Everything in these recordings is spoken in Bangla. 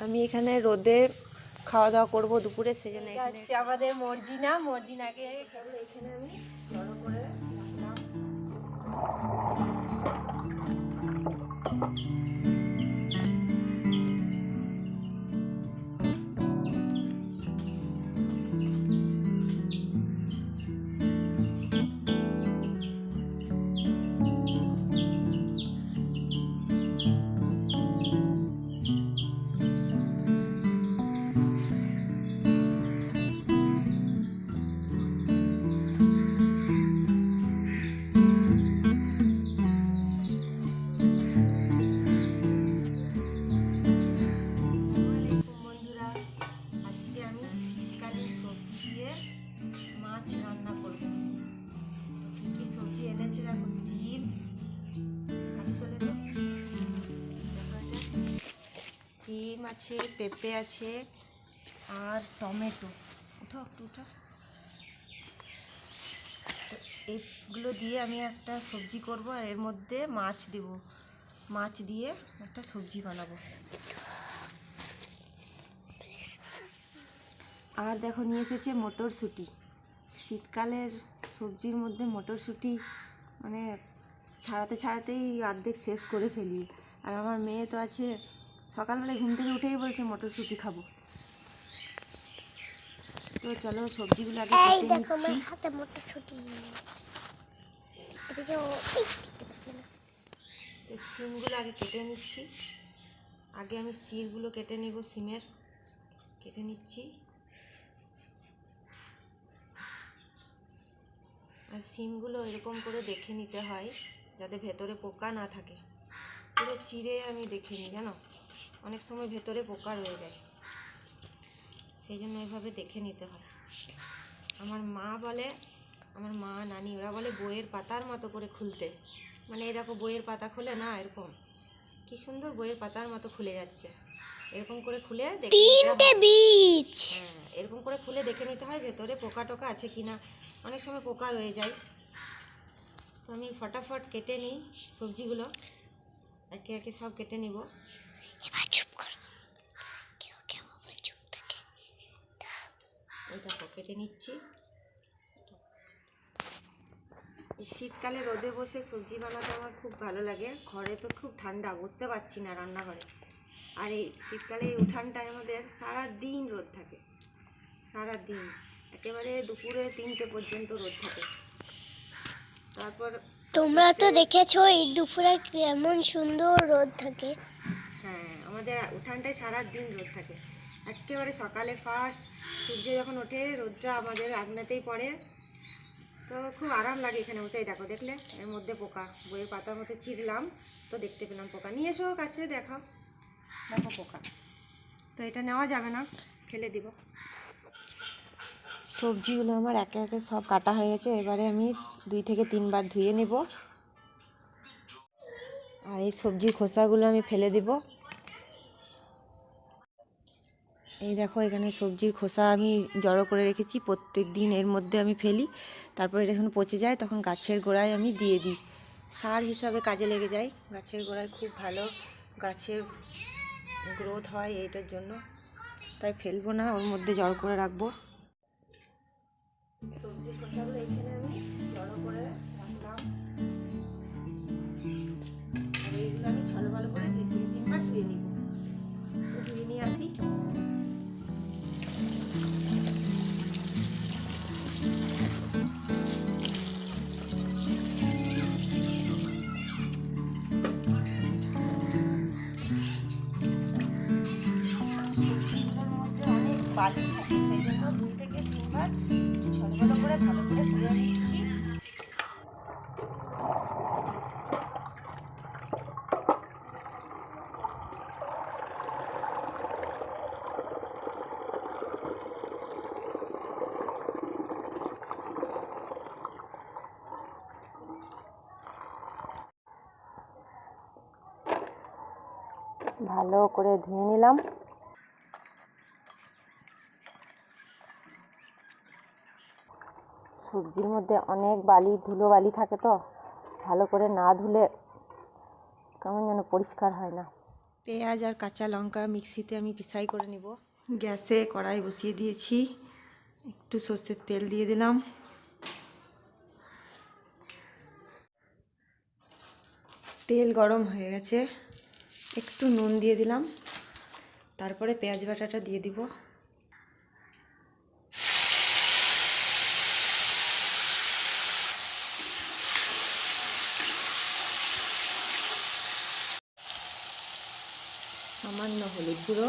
আমি এখানে রোদে খাওয়া দাওয়া করব দুপুরে সেই জন্য আমাদের মর্জিনা। মর্জিনাকে এখানে আমি বড় করে পেঁপে আছে আর টমেটো। উঠো, একটু উঠো। তো এগুলো দিয়ে আমি একটা সবজি করব আর এর মধ্যে মাছ দেব। মাছ দিয়ে একটা সবজি বানাবো। আর দেখো, নিয়ে এসেছে মটরশুঁটি। শীতকালের সবজির মধ্যে মটরশুঁটি মানে ছাড়াতে, ছাড়াতেই অর্ধেক শেষ করে ফেলি। আর আমার মেয়ে তো আছে সকালবেলায় ঘুম থেকে উঠেই বলছে মটরশুঁটি খাব। তো চলো সবজিগুলো আগে এই কেটে দেখো আমার নিচ্ছি হাতে মটরশুঁটি। তো সিমগুলো আগে কেটে নিচ্ছি। আগে আমি সিরগুলো কেটে নিব সিমের। কেটে নিচ্ছি। আর সিমগুলো এরকম করে দেখে নিতে হয় যাতে ভেতরে পোকা না থাকে। পুরো চিড়ে আমি দেখে নিই জানো? অনেক সময় ভেতরে পোকা রয়ে যায়। সেই জন্য এভাবে দেখে নিতে হয়। আমার মা বলে আমার মা নানি ওরা বলে বইয়ের পাতার মতো করে খুলতে। মানে এই দেখো বইয়ের পাতা খুলে না এরকম। কি সুন্দর বইয়ের পাতার মতো খুলে যাচ্ছে। এরকম করে খুলে দেখে তিনটে বীজ! হ্যাঁ এরকম করে খুলে দেখে নিতে হয় ভেতরে পোকা টোকা আছে কি না অনেক সময় পোকা রয়ে যায়। তো আমি ফটাফট কেটে নিই সবজিগুলো। একে একে সব কেটে নিব এবার চুপ করো কেউ কেউ আবার চুপ থাকে এই দেখো কেটে নিচ্ছি। শীতকালে রোদে বসে সবজি বানাতে আমার খুব ভালো লাগে। ঘরে তো খুব ঠান্ডা বুঝতে পারছি না রান্নাঘরে। আর এই শীতকালে এই উঠানটায় আমাদের সারা দিন রোদ থাকে। সারা দিন একেবারে দুপুরে তিনটে পর্যন্ত রোদ থাকে। তারপর তোমরা তো দেখেছ এই দুপুরে কেমন সুন্দর রোদ থাকে। হ্যাঁ আমাদের উঠানটায় সারা দিন রোদ থাকে। একেবারে সকালে ফার্স্ট সূর্য যখন ওঠে, রোদটা আমাদের আগ্নেতেই পড়ে। তো খুব আরাম লাগে এখানে বসে। দেখো, দেখলে? এর মধ্যে পোকা। বইয়ের পাতার মধ্যে চিরলাম তো দেখতে পেলাম পোকা। নিয়ে এসো কাছে দেখাও দেখো পোকা। তো এটা নেওয়া যাবে না। ফেলে দিব। সবজিগুলো আমার একে একে সব কাটা হয়ে গেছে। এবারে আমি দুই থেকে তিনবার ধুয়ে নেব। আর এই সবজির খোসাগুলো আমি ফেলে দিব। এই দেখো এখানে সবজির খোসা আমি জড়ো করে রেখেছি প্রত্যেক দিন এর মধ্যে আমি ফেলি। তারপরে এটা যখন পচে যায় তখন গাছের গোড়ায় আমি দিয়ে দিই। সার হিসাবে কাজে লেগে যায়, গাছের গোড়ায় খুব ভালো গাছের গ্রোথ হয় এইটার জন্য। তাই ফেলব না, ওর মধ্যে জড়ো করে রাখব। সবজির খোসাগুলো এখানে আমি জড়ো করে রাখলাম। আমি ছলো ভালো করে দুই থেকে তিনবার ধুয়ে নিব। ধুয়ে নিয়ে আসি। ভালো করে ধুয়ে নিলাম। সবজির মধ্যে অনেক বালি, ধুলো বালি থাকে তো, ভালো করে না ধুলে কেমন যেন পরিষ্কার হয় না। পেঁয়াজ আর কাঁচা লঙ্কা মিক্সিতে আমি পিসাই করে নিব। গ্যাসে কড়াই বসিয়ে দিয়েছি। একটু সর্ষের তেল দিয়ে দিলাম। তেল গরম হয়ে গেছে। একটু নুন দিয়ে দিলাম। তারপরে পেঁয়াজ বাটাটা দিয়ে দিব। সামান্য হলুদ গুঁড়ো।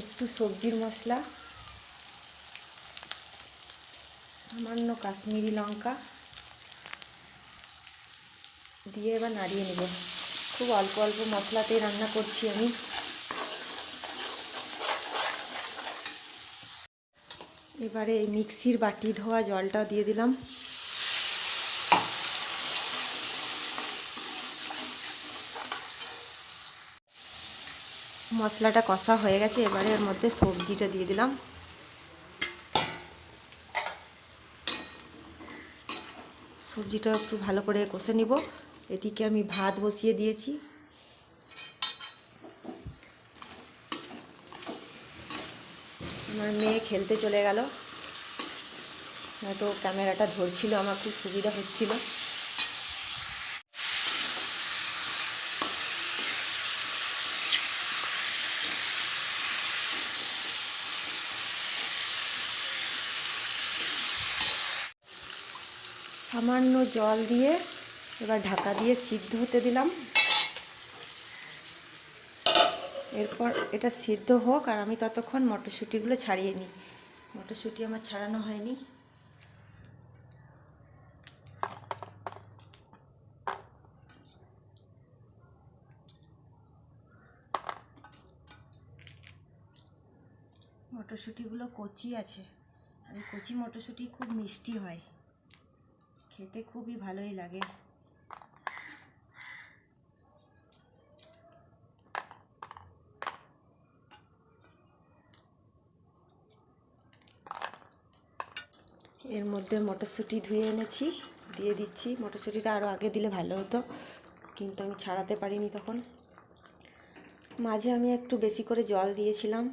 একটু সবজির মশলা। সামান্য কাশ্মীরি লঙ্কা। দিয়ে এবার নাড়িয়ে নেব। খুব অল্প অল্প মশলাতেই রান্না করছি আমি। এবারে মিক্সির বাটি ধোয়া জলটা দিয়ে দিলাম। মশলাটা কষা হয়ে গেছে, এবারে এর মধ্যে সবজিটা দিয়ে দিলাম। সবজিটা একটু ভালো করে কষে নিব। এদিকে আমি ভাত বসিয়ে দিয়েছি। আমার মেয়ে খেলতে চলে গেল। হয়তো ক্যামেরাটা ধরছিল, আমার খুব সুবিধা হচ্ছিল। সামান্য জল দিয়ে এবার ঢাকা দিয়ে সিদ্ধ হতে দিলাম। এরপর এটা সিদ্ধ হোক আর আমি ততক্ষণ মটরশুঁটিগুলো ছাড়িয়ে নিই। মটরশুঁটি আমার ছাড়ানো হয়নি। মটরশুঁটিগুলো কচি আছে। আর কচি মটরশুঁটি খুব মিষ্টি হয়। খেতে খুবই ভালোই লাগে। মধ্যে মটরশুঁটি ধুয়ে এনেছি, দিয়ে দিচ্ছি। মটরশুঁটিটা আরও আগে দিলে ভালো হতো, কিন্তু আমি ছাড়াতে পারিনি তখন। মাঝে আমি একটু বেশি করে জল দিয়েছিলাম,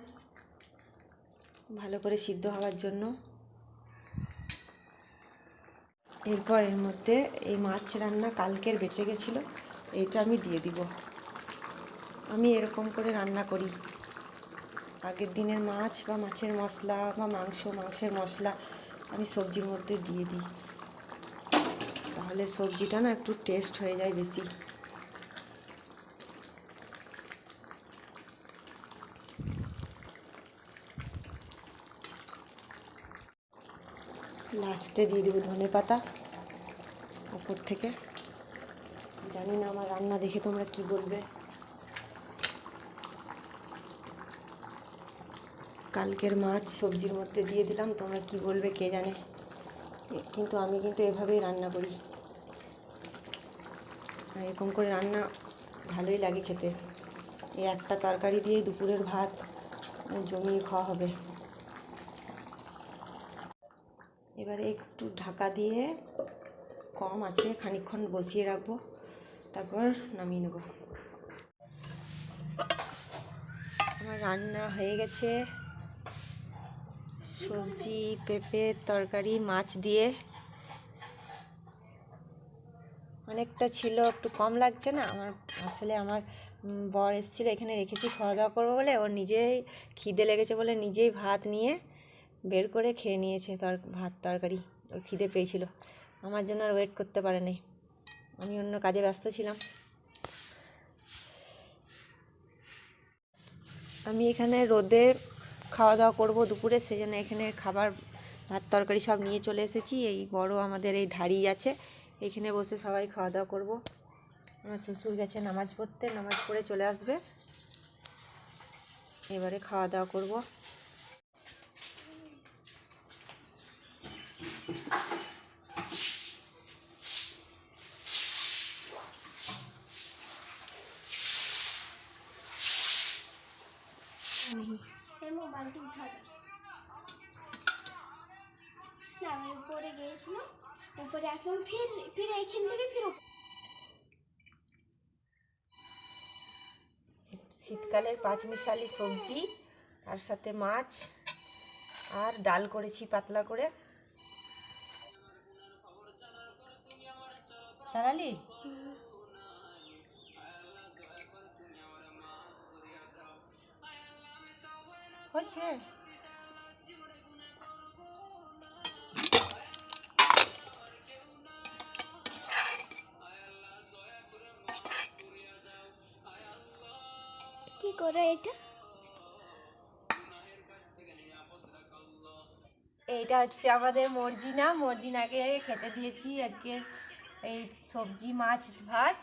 ভালো করে সিদ্ধ হওয়ার জন্য। এরপর এর মধ্যে এই মাছ রান্না কালকের বেঁচে গেছিল, এইটা আমি দিয়ে দিব। আমি এরকম করে রান্না করি। আগের দিনের মাছ বা মাছের মশলা বা মাংস, মাংসের মশলা আমি সবজির মধ্যে দিয়ে দিই। তাহলে সবজিটা না একটু টেস্ট হয়ে যায় বেশি। লাস্টে দিয়ে দেবো ধনে পাতা ওপর থেকে। জানি না আমার রান্না দেখে তোমরা কি বলবে। কালকের মাছ সবজির মধ্যে দিয়ে দিলাম, তোমরা কি বলবে কে জানে। কিন্তু আমি কিন্তু এভাবেই রান্না করি। আর এরকম করে রান্না ভালোই লাগে খেতে। এই একটা তরকারি দিয়েই দুপুরের ভাত জমিয়ে খাওয়া হবে। এবারে একটু ঢাকা দিয়ে কম আছে, খানিকক্ষণ বসিয়ে রাখব, তারপর নামিয়ে নেব। আমার রান্না হয়ে গেছে। সবজি, পেঁপে, তরকারি, মাছ দিয়ে। অনেকটা ছিল, একটু কম লাগছে না? আমার আসলে আমার বর এসেছিল, এখানে রেখেছি খাওয়া দাওয়া করব বলে। ওর নিজেই খিদে লেগেছে বলে নিজেই ভাত নিয়ে বের করে খেয়ে নিয়েছে তর, ভাত, তরকারি। ওর খিদে পেয়েছিল। আমার জন্য আর ওয়েট করতে পারে নাই। আমি অন্য কাজে ব্যস্ত ছিলাম। আমি এখানে রোদে খাওয়া দাওয়া করব দুপুরে সেই জন্য এখানে খাবার, ভাত, তরকারি সব নিয়ে চলে এসেছি। এই বড় আমাদের এই ধাড়ি আছে, এখানে বসে সবাই খাওয়া দাওয়া করব। আমার শ্বশুর গেছে নামাজ পড়তে, নামাজ পড়ে চলে আসবে। এবারে খাওয়া দাওয়া করব। মোবাইলটি উঠা না, আমি উপরে গিয়েছিলাম। উপরে আসলাম, ফির ফির এইখান থেকে ফির শীতকালের পাঁচমিশালি সবজি, তার সাথে মাছ, আর ডাল করেছি পাতলা করে। চালালি? হচ্ছে কি করে এটা? এইটা হচ্ছে আমাদের মর্জিনা। মর্জিনাকে খেতে দিয়েছি আজকে এই সবজি মাছ ভাত।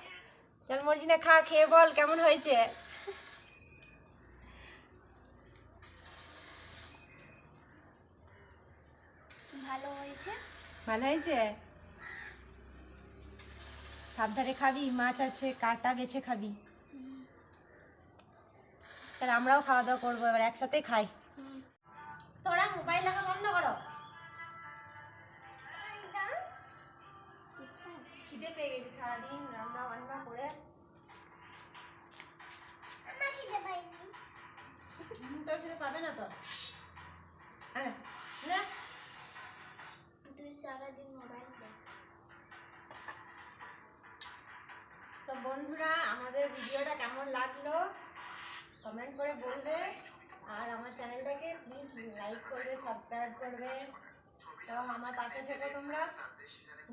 চল মর্জিনা খা খেয়ে বল কেমন হয়েছে? ভালো হয়েছে? ভালো হয়েছে? সাবধানে খাবি মাছ আছে কাটা বেছে খাবি। তাহলে আমরাও খাওয়া দাওয়া করব এবার একসাথে খাই। বন্ধুরা, আমাদের ভিডিওটা কেমন লাগল? কমেন্ট করে বলবে। আর আমার চ্যানেলটাকে প্লিজ লাইক করবে সাবস্ক্রাইব করবে। তো আমার পাশে থেকো তোমরা,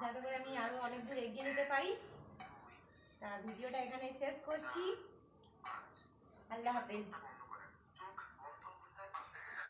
যাতে করে আমি আরও অনেক দূর এগিয়ে যেতে পারি। তা ভিডিওটা এখানে শেষ করছি। আল্লাহ হাফেজ।